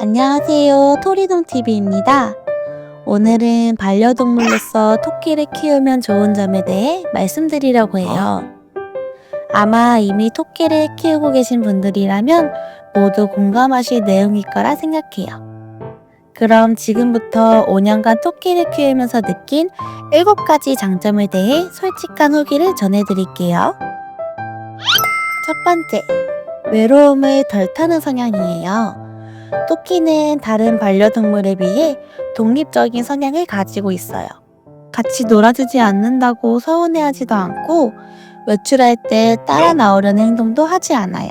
안녕하세요. 토리동TV입니다. 오늘은 반려동물로서 토끼를 키우면 좋은 점에 대해 말씀드리려고 해요. 아마 이미 토끼를 키우고 계신 분들이라면 모두 공감하실 내용일 거라 생각해요. 그럼 지금부터 5년간 토끼를 키우면서 느낀 7가지 장점에 대해 솔직한 후기를 전해드릴게요. 첫 번째, 외로움을 덜 타는 성향이에요. 토끼는 다른 반려동물에 비해 독립적인 성향을 가지고 있어요. 같이 놀아주지 않는다고 서운해하지도 않고 외출할 때 따라 나오려는 행동도 하지 않아요.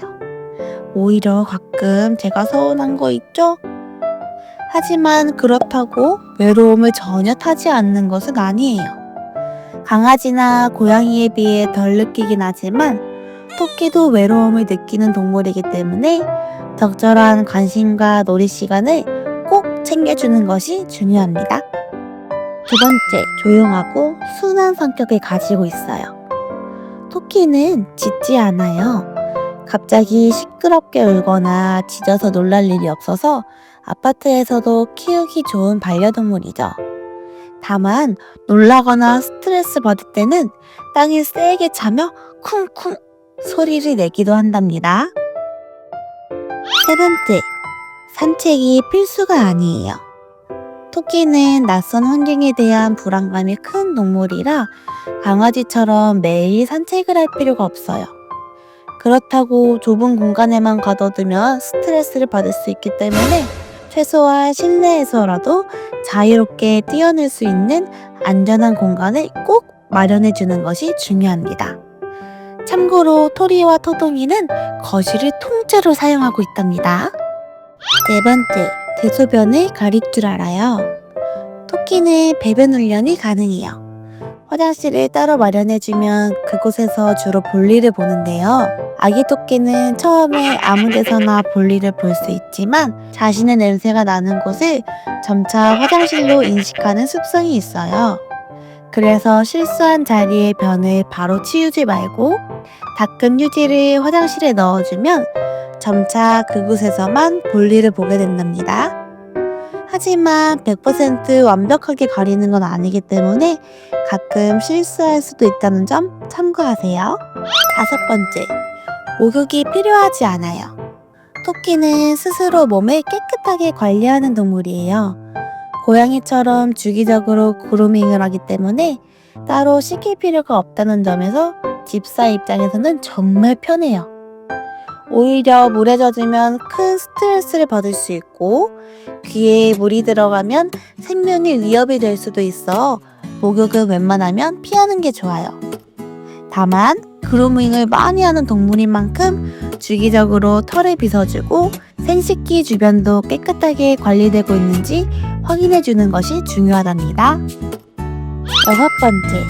오히려 가끔 제가 서운한 거 있죠? 하지만 그렇다고 외로움을 전혀 타지 않는 것은 아니에요. 강아지나 고양이에 비해 덜 느끼긴 하지만 토끼도 외로움을 느끼는 동물이기 때문에 적절한 관심과 놀이 시간을 꼭 챙겨주는 것이 중요합니다. 두 번째, 조용하고 순한 성격을 가지고 있어요. 토끼는 짖지 않아요. 갑자기 시끄럽게 울거나 짖어서 놀랄 일이 없어서 아파트에서도 키우기 좋은 반려동물이죠. 다만 놀라거나 스트레스 받을 때는 땅에 세게 차며 쿵쿵 소리를 내기도 한답니다. 세 번째, 산책이 필수가 아니에요. 토끼는 낯선 환경에 대한 불안감이 큰 동물이라 강아지처럼 매일 산책을 할 필요가 없어요. 그렇다고 좁은 공간에만 가둬두면 스트레스를 받을 수 있기 때문에 최소한 실내에서라도 자유롭게 뛰어놀 수 있는 안전한 공간을 꼭 마련해 주는 것이 중요합니다. 참고로 토리와 토동이는 거실을 통째로 사용하고 있답니다. 네 번째, 대소변을 가릴 줄 알아요. 토끼는 배변 훈련이 가능해요. 화장실을 따로 마련해주면 그곳에서 주로 볼일을 보는데요. 아기 토끼는 처음에 아무 데서나 볼일을 볼 수 있지만 자신의 냄새가 나는 곳을 점차 화장실로 인식하는 습성이 있어요. 그래서 실수한 자리의 변을 바로 치우지 말고 닦은 휴지를 화장실에 넣어주면 점차 그곳에서만 볼일을 보게 된답니다. 하지만 100% 완벽하게 가리는 건 아니기 때문에 가끔 실수할 수도 있다는 점 참고하세요. 다섯 번째, 목욕이 필요하지 않아요. 토끼는 스스로 몸을 깨끗하게 관리하는 동물이에요. 고양이처럼 주기적으로 그루밍을 하기 때문에 따로 씻길 필요가 없다는 점에서 집사 입장에서는 정말 편해요. 오히려 물에 젖으면 큰 스트레스를 받을 수 있고 귀에 물이 들어가면 생명이 위협이 될 수도 있어 목욕은 웬만하면 피하는 게 좋아요. 다만 그루밍을 많이 하는 동물인 만큼 주기적으로 털을 빗어주고 생식기 주변도 깨끗하게 관리되고 있는지 확인해 주는 것이 중요하답니다. 여섯 번째,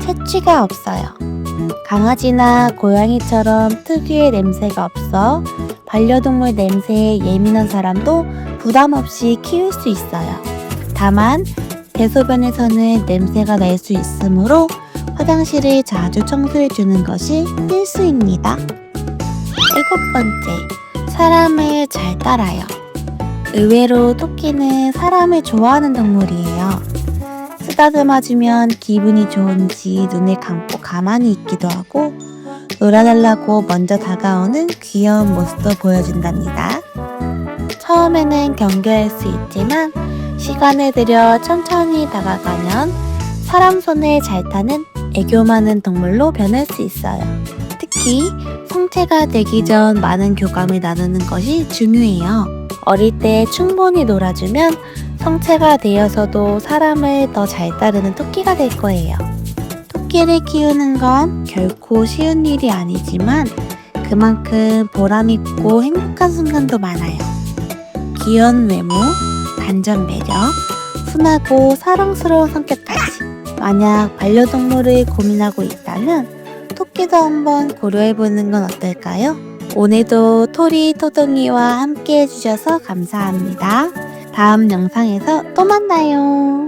채취가 없어요. 강아지나 고양이처럼 특유의 냄새가 없어 반려동물 냄새에 예민한 사람도 부담 없이 키울 수 있어요. 다만 대소변에서는 냄새가 날 수 있으므로 화장실을 자주 청소해 주는 것이 필수입니다. 일곱 번째, 사람을 잘 따라요. 의외로 토끼는 사람을 좋아하는 동물이에요. 쓰다듬어주면 기분이 좋은지 눈을 감고 가만히 있기도 하고 놀아달라고 먼저 다가오는 귀여운 모습도 보여준답니다. 처음에는 경계할 수 있지만 시간을 들여 천천히 다가가면 사람 손을 잘 타는 애교 많은 동물로 변할 수 있어요. 특히 성체가 되기 전 많은 교감을 나누는 것이 중요해요. 어릴 때 충분히 놀아주면 성체가 되어서도 사람을 더 잘 따르는 토끼가 될 거예요. 토끼를 키우는 건 결코 쉬운 일이 아니지만 그만큼 보람있고 행복한 순간도 많아요. 귀여운 외모, 단전 매력, 순하고 사랑스러운 성격까지. 만약 반려동물을 고민하고 있다면 토끼도 한번 고려해보는 건 어떨까요? 오늘도 토리 토동이와 함께 해주셔서 감사합니다. 다음 영상에서 또 만나요.